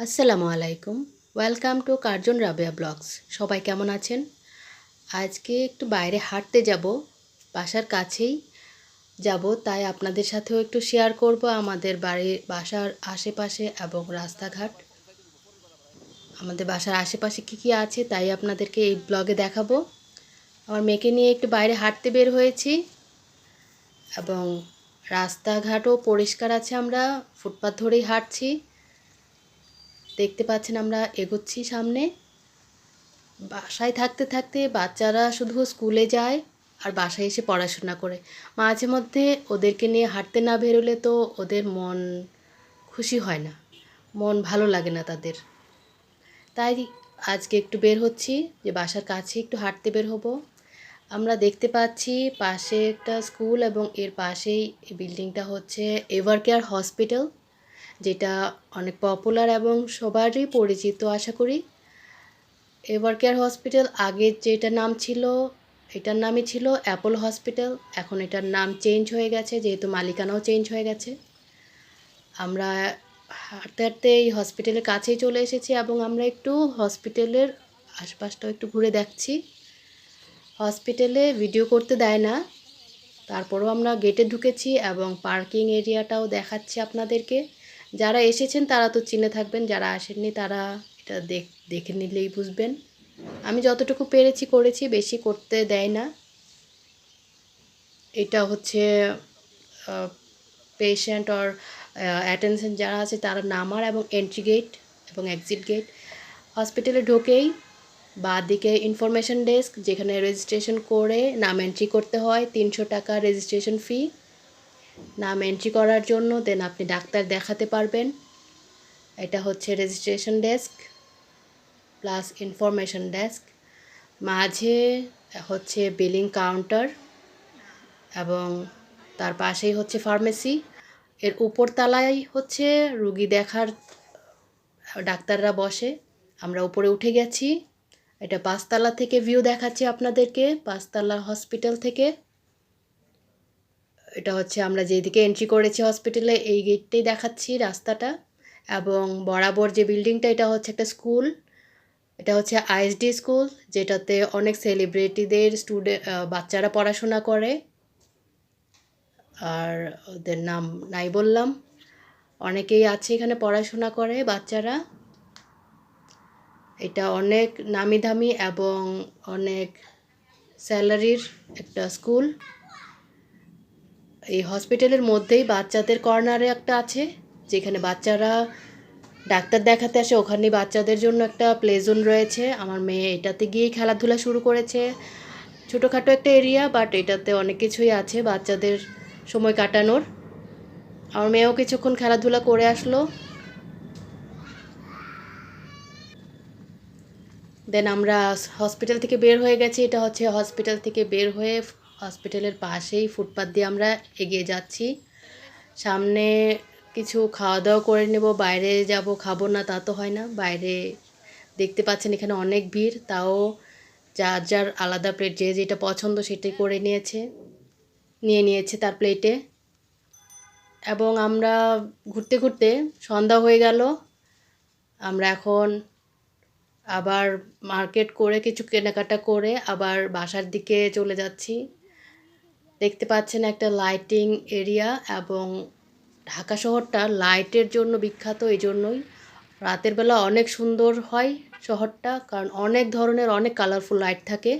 আসসালামু আলাইকুম। Welcome to Curzon Rabeya blogs সবাই কেমন আছেন? আজকে একটু বাইরে হাঁটতে যাব, বাসার কাছেই যাব, তাই আপনাদের সাথেও একটু শেয়ার করব আমাদের বাড়ির বাসার আশেপাশে এবং রাস্তাঘাট। আমাদের বাসার আশেপাশে কী কী আছে তাই আপনাদেরকে এই ব্লগে দেখাবো। আমার মেয়েকে নিয়ে একটু বাইরে হাঁটতে বের হয়েছি এবং রাস্তাঘাটও পরিষ্কার আছে আমরা ফুটপাথ ধরেই হাঁটছি। দেখতে পাচ্ছেন আমরা, এগোচ্ছি সামনে। বাসায় থাকতে থাকতে বাচ্চারা শুধু স্কুলে যায় আর বাসায় এসে পড়াশোনা করে। মাঝে মধ্যে ওদেরকে নিয়ে হাঁটতে না বেরোলে তো ওদের মন খুশি হয় না, মন ভালো লাগে না তাদের। তাই আজকে একটু বের হচ্ছি যে বাসার কাছে একটু হাঁটতে বের হব। আমরা দেখতে পাচ্ছি পাশে একটা স্কুল এবং এর পাশেই বিল্ডিংটা হচ্ছে এভার কেয়ার হসপিটাল। যেটা অনেক পপুলার এবং সবারই পরিচিত আশা করি। এভার কেয়ার হসপিটাল আগে যেটা নাম ছিল, এটার নামই ছিল অ্যাপল হসপিটাল এখন এটার নাম চেঞ্জ হয়ে গেছে, যেহেতু মালিকানাও চেঞ্জ হয়ে গেছে। আমরা হাঁটতে হাঁটতে এই হসপিটালের কাছেই চলে এসেছি এবং আমরা একটু হসপিটালের আশপাশটাও একটু ঘুরে দেখছি। হসপিটালে ভিডিও করতে দেয় না। তারপরেও আমরা গেটে ঢুকেছি এবং পার্কিং এরিয়াটাও দেখাচ্ছি আপনাদেরকে। যারা এসেছেন তারা তো চিনে থাকবেন, যারা আসেননি তারা এটা দেখ, দেখে নিলেই বুঝবেন। আমি যতটুকু পেরেছি করেছি, বেশি করতে দেয় না। এটা হচ্ছে পেশেন্ট অর অ্যাটেনশন যারা আছে তারা নামার এবং এন্ট্রি গেট এবং এক্সিট গেট হসপিটালে ঢোকেই বা দিকে ইনফরমেশন ডেস্ক যেখানে রেজিস্ট্রেশন করে, নাম এন্ট্রি করতে হয়, তিনশো টাকা রেজিস্ট্রেশন ফি নাম এন্ট্রি করার জন্য দেন আপনি ডাক্তার দেখাতে পারবেন। এটা হচ্ছে registration desk plus information desk মাঝে হচ্ছে বিলিং কাউন্টার এবং তার পাশেই হচ্ছে ফার্মেসি এর উপর তালায় হচ্ছে রুগী দেখার ডাক্তাররা বসে। আমরা উপরে উঠে গেছি। এটা পাঁচতলা থেকে ভিউ দেখাচ্ছি আপনাদেরকে, পাঁচতলা হসপিটাল থেকে। এটা হচ্ছে আমরা যেদিকে এন্ট্রি করেছি হসপিটালে এই গেটটাই দেখাচ্ছি রাস্তাটা। এবং বরাবর যে বিল্ডিংটা এটা হচ্ছে একটা স্কুল এটা হচ্ছে আইএসডি স্কুল যেটাতে অনেক সেলিব্রিটিদের স্টুডেন্ট বাচ্চারা পড়াশোনা করে। আর ওদের নাম নাই বললাম। অনেকেই আছে এখানে পড়াশোনা করে, বাচ্চারা। এটা অনেক নামি দামি এবং অনেক স্যালারির একটা স্কুল এই হসপিটালের মধ্যেই বাচ্চাদের কর্নারে একটা আছে, যেখানে বাচ্চারা ডাক্তার দেখাতে আসে। ওখানে বাচ্চাদের জন্য একটা প্লে জোন রয়েছে। আমার মেয়ে এটাতে গিয়েই খেলাধুলা শুরু করেছে। ছোটোখাটো একটা এরিয়া বাট এটাতে অনেক কিছুই আছে বাচ্চাদের সময় কাটানোর। আমার মেয়েও কিছুক্ষণ খেলাধুলা করে আসলো। দেন আমরা হসপিটাল থেকে বের হয়ে গেছি। এটা হচ্ছে হসপিটাল থেকে বের হয়ে হসপিটালের পাশেই ফুটপাথ দিয়ে আমরা এগিয়ে যাচ্ছি। সামনে কিছু খাওয়া দাওয়া করে নেব, বাইরে যাব, খাব না তা তো হয় না। বাইরে দেখতে পাচ্ছেন এখানে অনেক ভিড়, তাও যার যার আলাদা প্লেট, যে যেটা পছন্দ সেটাই করে নিয়েছে, নিয়ে নিয়েছে তার প্লেটে। এবং আমরা ঘুরতে ঘুরতে সন্ধ্যা হয়ে গেল। আমরা এখন আবার মার্কেট করে কিছু কেনাকাটা করে আবার বাসার দিকে চলে যাচ্ছি। দেখতে পাচ্ছেন একটা লাইটিং এরিয়া এবং ঢাকা শহরটা লাইটের জন্য বিখ্যাত এই জন্যই রাতের বেলা অনেক সুন্দর হয় শহরটা, কারণ অনেক ধরনের, অনেক কালারফুল লাইট থাকে।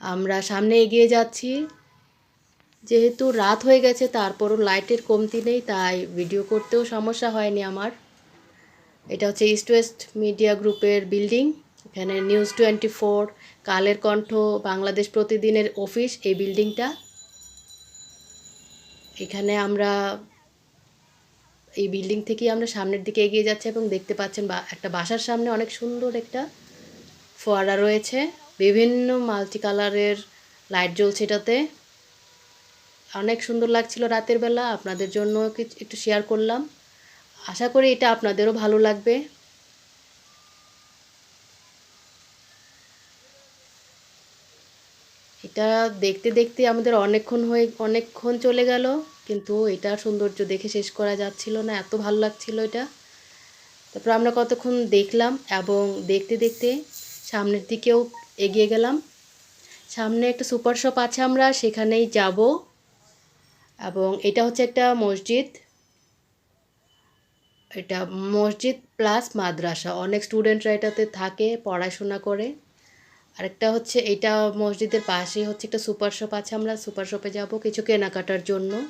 আমরা সামনে এগিয়ে যাচ্ছি। যেহেতু রাত হয়ে গেছে, তারপরও লাইটের কমতি নেই, তাই ভিডিও করতেও সমস্যা হয়নি আমার। এটা হচ্ছে ইস্ট ওয়েস্ট মিডিয়া গ্রুপের বিল্ডিং এখানে news twenty four Kaler Kantho, Bangladesh প্রতিদিনের অফিস এই বিল্ডিংটা এখানে আমরা এই বিল্ডিং থেকেই আমরা সামনের দিকে এগিয়ে যাচ্ছি এবং দেখতে পাচ্ছেন বা একটা বাসার সামনে অনেক সুন্দর একটা ফোয়ারা রয়েছে। বিভিন্ন মাল্টি কালারের লাইট জ্বলছে এটাতে। অনেক সুন্দর লাগছিল রাতের বেলা। আপনাদের জন্য একটু শেয়ার করলাম। আশা করি এটা আপনাদেরও ভালো লাগবে। এটা দেখতে দেখতে আমাদের অনেকক্ষণ হয়ে, অনেকক্ষণ চলে গেল, কিন্তু এটা সৌন্দর্য দেখে শেষ করা যাচ্ছিল না, এত ভালো লাগছিল এটা। তারপর আমরা কতক্ষণ দেখলাম এবং দেখতে দেখতে সামনের দিকেও এগিয়ে গেলাম। সামনে একটা সুপার শপ আছে আমরা, সেখানেই যাব। এবং এটা হচ্ছে একটা মসজিদ। এটা মসজিদ প্লাস মাদ্রাসা। অনেক স্টুডেন্টরা এটাতে থাকে, পড়াশোনা করে। আরেকটা হচ্ছে এটা মসজিদের পাশেই হচ্ছে একটা সুপার শপ আছে, আমরা সুপার শপে যাব কিছু কেনাকাটার জন্য।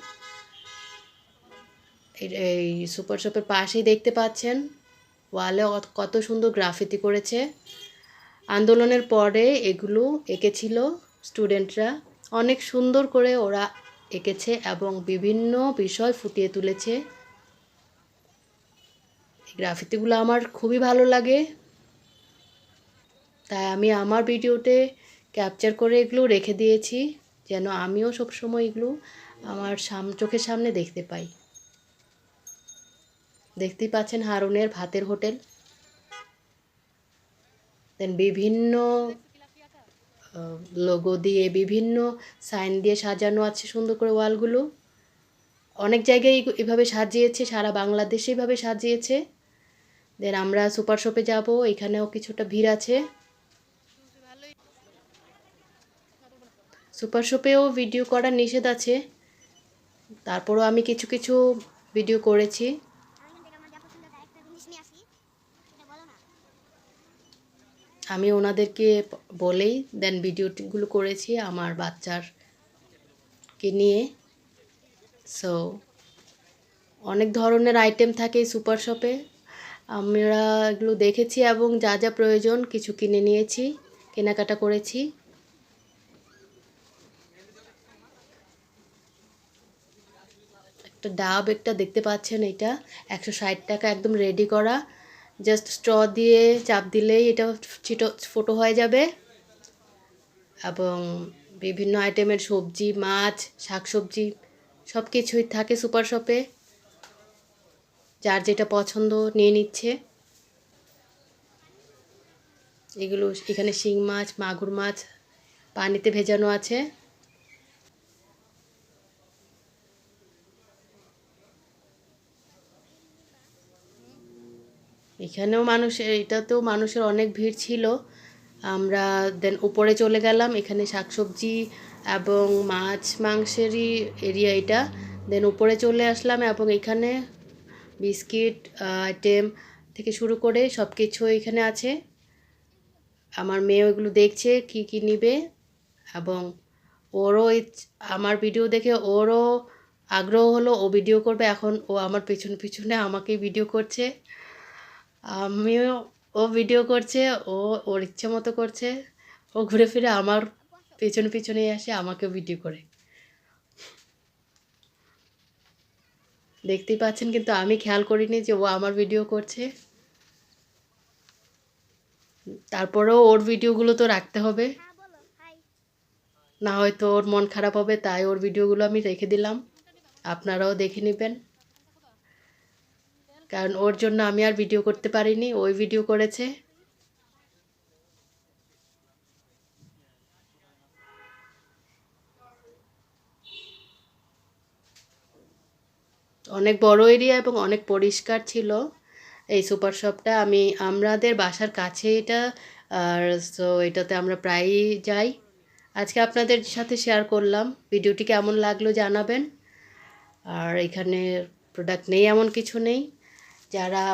এই- সুপার শপের পাশেই দেখতে পাচ্ছেন, ওয়ালে কত সুন্দর গ্রাফিতি করেছে। আন্দোলনের পরে এগুলো এঁকেছিল স্টুডেন্টরা, অনেক সুন্দর করে ওরা এঁকেছে এবং বিভিন্ন বিষয় ফুটিয়ে তুলেছে। এই গ্রাফিতিগুলো আমার খুবই ভালো লাগে। তাই আমি আমার ভিডিওতে ক্যাপচার করে এগুলো রেখে দিয়েছি, যেন আমিও সবসময় এগুলো আমার সাম, চোখের সামনে দেখতে পাই। দেখতেই পাচ্ছেন হারুনের ভাতের হোটেল। দেন বিভিন্ন লোগো দিয়ে বিভিন্ন সাইন দিয়ে সাজানো আছে সুন্দর করে ওয়ালগুলো। অনেক জায়গায় এভাবে সাজিয়েছে, সারা বাংলাদেশে এভাবে সাজিয়েছে। দেন আমরা সুপার শপে যাব, এখানেও কিছুটা ভিড় আছে। সুপার শপেও ভিডিও করার নিষেধ আছে। তারপরও আমি কিছু কিছু ভিডিও করেছি। আমি ওনাদেরকে বলেই দেন ভিডিওগুলো করেছি আমার বাচ্চার কে নিয়ে। সো অনেক ধরনের আইটেম থাকে সুপার শপে। আমরা এগুলো দেখেছি এবং যা যা প্রয়োজন কিছু কিনে নিয়েছি, কেনাকাটা করেছি। একটা ডাব একটা দেখতে পাচ্ছেন এটা, একশো ষাট টাকা একদম রেডি করা। জাস্ট স্ট্র দিয়ে চাপ দিলেই এটা ছিটো, ফোটো হয়ে যাবে। এবং বিভিন্ন আইটেমের সবজি, মাছ, শাকসবজি সব কিছুই থাকে সুপার শপে যার যেটা পছন্দ নিয়ে নিচ্ছে। এগুলো এখানে শিং মাছ, মাগুর মাছ, পানিতে ভেজানো আছে। এখানেও মানুষ, এটাতেও মানুষের অনেক ভিড় ছিল। আমরা দেন উপরে চলে গেলাম, এখানে শাকসবজি এবং মাছ মাংসেরই এরিয়া এটা। দেন উপরে চলে আসলাম এবং এখানে বিস্কিট আইটেম থেকে শুরু করে সব কিছু এখানে আছে। আমার মেয়ে ওইগুলো দেখছে, কি কি নিবে এবং ওরও আমার ভিডিও দেখে ওরও আগ্রহ হলো, ও ভিডিও করবে। এখন ও আমার পেছনে পিছনে আমাকেই ভিডিও করছে। আমিও ও ভিডিও করছে, ও ওর ইচ্ছে মতো করছে। ও ঘুরে ফিরে আমার পেছনে পিছনে আসে আমাকে ভিডিও করে। দেখতেই পাচ্ছেন কিন্তু আমি খেয়াল করিনি যে ও আমার ভিডিও করছে। তারপরেও ওর ভিডিওগুলো তো রাখতে হবে। না হয়তো ওর মন খারাপ হবে, তাই ওর ভিডিওগুলো আমি রেখে দিলাম। আপনারাও দেখে নেবেন। কারণ ওর জন্য আমি আর ভিডিও করতে পারিনি ওই ভিডিও করেছে। অনেক বড় এরিয়া এবং অনেক পরিষ্কার ছিল এই সুপার শপটা। আমি আমাদের বাসার কাছে এটা, আর সো এটাতে আমরা প্রায়ই যাই। আজকে আপনাদের সাথে শেয়ার করলাম। ভিডিওটি কেমন লাগল জানাবেন। আর এখানে প্রোডাক্ট নেই, এমন কিছু নেই। যারা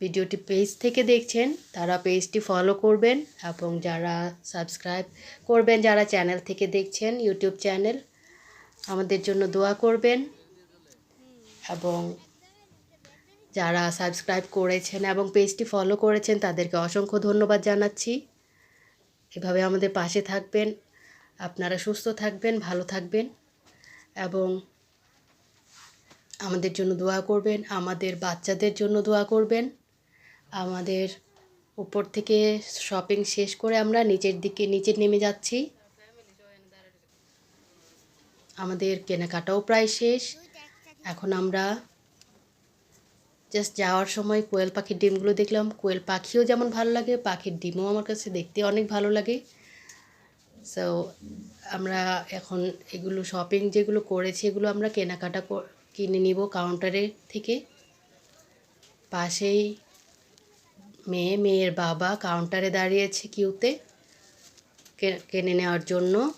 ভিডিওটি পেজ থেকে দেখছেন, তারা পেজটি ফলো করবেন এবং যারা সাবস্ক্রাইব করবেন, যারা চ্যানেল থেকে দেখছেন ইউটিউব চ্যানেল আমাদের জন্য দোয়া করবেন। এবং যারা সাবস্ক্রাইব করেছেন এবং পেজটি ফলো করেছেন, তাদেরকে অসংখ্য ধন্যবাদ জানাচ্ছি। এভাবে আমাদের পাশে থাকবেন। আপনারা সুস্থ থাকবেন, ভালো থাকবেন। এবং আমাদের জন্য দোয়া করবেন, আমাদের বাচ্চাদের জন্য দোয়া করবেন। আমাদের উপর থেকে শপিং শেষ করে আমরা নিচের দিকে নিচে নেমে যাচ্ছি। আমাদের কেনাকাটাও প্রায় শেষ। এখন আমরা জাস্ট যাওয়ার সময় কোয়েল পাখির ডিমগুলো দেখলাম। কোয়েল পাখিও যেমন ভালো লাগে, পাখির ডিমও আমার কাছে দেখতে অনেক ভালো লাগে। সো আমরা এখন এগুলো শপিং যেগুলো করেছি, এগুলো আমরা কেনাকাটা কিনে নিব কাউন্টারে থেকে। পাশেই মেয়ে, মেয়ের বাবা কাউন্টারে দাঁড়িয়েছে কিউতে কিনে নেওয়ার জন্য।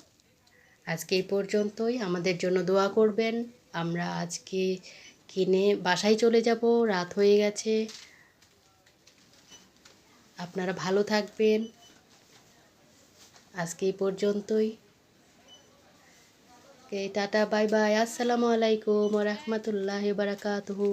আজকে এই পর্যন্তই। আমাদের জন্য দোয়া করবেন। আমরা আজকে কিনে বাসায় চলে যাব। রাত হয়ে গেছে। আপনারা ভালো থাকবেন। আজকে এই পর্যন্তই। ওকে টাটা বাই বাই আসসালামু আলাইকুম রহমতুল্লাহ বারাকাতুহু